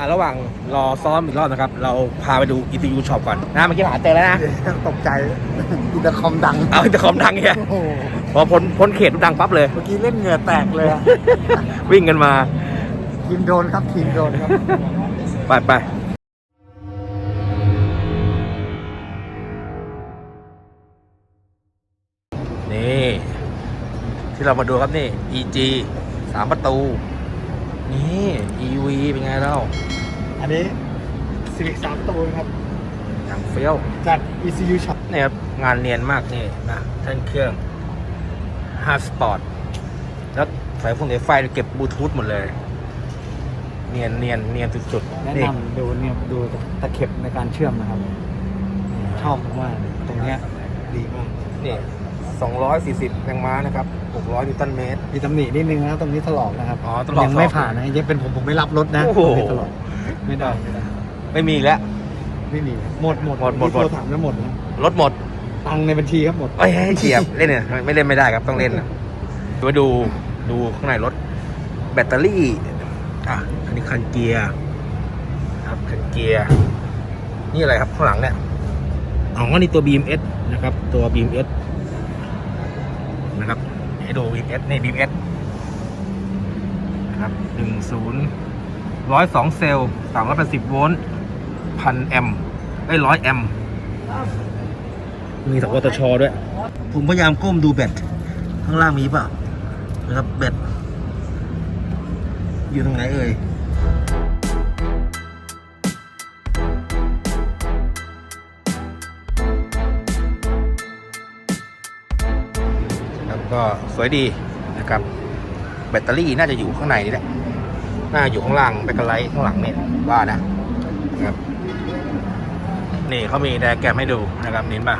อะระหว่างรอซ้อมอีกรอบนะครับ เราพาไปดู ECU Shop ก่อนนะเมื่อกี้หาเจอแล้วนะ ตกใจอินเตอร์คอมดังเอาแต่คอมดังเนี่ยโอ้โหพอพ้นพ้นเขตดังปั๊บเลย เมื่อกี้เล่นเหงื่อแตกเลยอะวิ่งกันมา ทีมโดนครับทีมโดนครับ ไปไปนี่ ที่เรามาดูครับนี่ EG สามประตู นี่ EV เป็นไงเล่าอันนี้สิริสามตูนครับอย่างเฟี้ยวจาก ECU Shop เนี่ยครับ งานเนียนมากนี่นะแท่านเครื่อง5สปอร์ตแล้วสายพวกสายไฟเก็บบลูทูธหมดเลย เนียนเนียนเนียนสุดๆแนะนี่นำดูเนี่ยดูตะเข็บในการเชื่อมนะครับ ชอบมากๆตรงเนี้ยดีมากนี่ 240แรงม้านะครับ600นิวตันเมตร มีตำหนินิดนึงนะตรงนี้ถลอกนะครับอ๋อถลอกยังไม่ผ่านนะยังเป็นผมผมไม่รับรถนะโอ้โหตรงนี้ถลอกไม่ได้ไม่ได้ไม่มีอีกแล้ว ไม่มีหมดหมดหมดหมดที่โทหมรดถามแล้วหมดนะรถหมดตังค์ในบัญชีครับหมด เอ้ยให้เฉียบ เล่นเนี่ยไม่เล่นไม่ได้ครับต้องเล่นนะมาดูดูข้างในรถ แบตเตอรี่อะอันนี้คันเกียร์ครับคันเกียร์นี่อะไรครับข้างหลังเนี่ยอ๋อนี่ตัว BMS นะครับตัว BMS นะครับให้ดู BMS นี่ BMS นะครับหนึ่งศูนย์ร้อยสองเซลล์สามร้อยแปดสิบโวลต์พันแอมป์ได้ร้อยแอมป์มีสวตชด้วย ผมพยายามก้มดูแบตข้างล่างมีเปล่านะครับแบตอยู่ตรงไหนเอ่ย ก็สวยดีนะครับ แบตเตอรี่น่าจะอยู่ข้างในนี่แหละน่าอยู่ข้างล่างแบตเตอรี่ข้างหลังเนี่ยว่านะนะครับนี่เขามีไดอะแกรมให้ดูนะครับเน้นป่ะ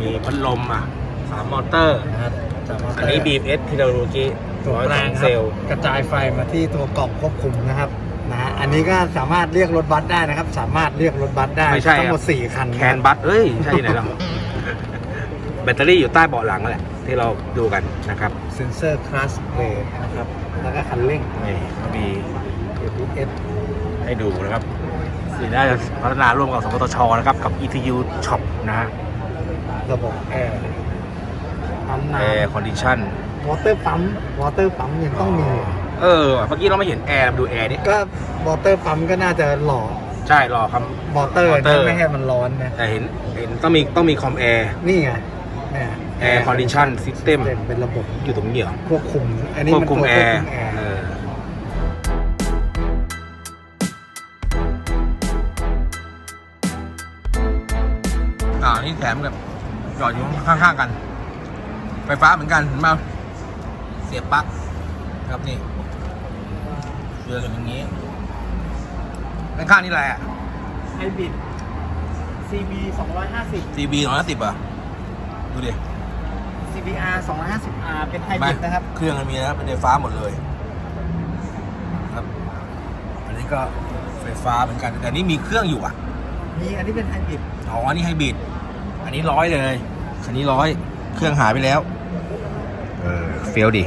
มีพัดลมอะสามมอเตอร์นะครับจากมอเตอันนี้ BMS ที่เราดูเมื่อกี้ตัวร้อยแปลสองงคเซรับลล์กระจายไฟมาที่ตัวกล่องควบคุมนะครับนะฮะอันนี้ก็สามารถเรียกรถบัสได้นะครับ สามารถเรียกรถบัสได้ไม่ใช่ทั้งหมดครับสี่คันแคนบัตเอ้ยใช่ที่ไหนเราแบตเตอรี่อยู่ใต้เบาะหลังนั่นแหละ ที่เราดูกันนะครับเซนเซอร์คลาสเบรดนะครับ แล้วก็คันเร่งนี่เขามี ABS ให้ให้ดูนะครับสีน่าจะพัฒนาร่วมกับสปตชนะครับ กับ ETU Shop นะฮะระบบแอร์ปั๊มแอน้ร์คอนดิชันำวอเตอร์ปั๊มวอเตอร์ปั๊มยังต้องมี เออว่ะเมื่อกี้เราไม่เห็นแอร์มาดูแอร์นี่ก็วอเตอร์ปั๊มก็น่าจะหล่อใช่รอครับ วอเตอร์ water ไม่ให้มันร้อนนะแต่เห็นเห็นต้องมีต้องมีคอมแอร์ นี่ไงเนี่ย แอร์คอนดิชันซิสเต็มเป็นระบบอยู่ตรงนี้เหรอควบคุม อันนี้ควบมันคุมตัวแอควบร์คุมแอร์เอออ่านี่แถมกับจอดอยู่ข้างๆกัน ไฟฟ้าเหมือนกันเห็นไหมเสียบปลั๊กครับนี่เชือกอย่างนี้ข้างๆนี่อะไรอะ ไฮบริด CB 250 CB สองร้อยสิบอะ ดูดิ CBR 250R เป็นไฮบริดนะครับ เครื่องมันมีนะครับเป็นไฟฟ้าหมดเลยครับ อันนี้ก็ไฟฟ้าเหมือนกัน แต่นี่มีเครื่องอยู่อะ มีอันนี้เป็นไฮบริด อ๋อ อันนี้ไฮบริด อันนี้ร้อยเลย คันนี้ร้อย เครื่องหายไปแล้ว เออ เฟลดิ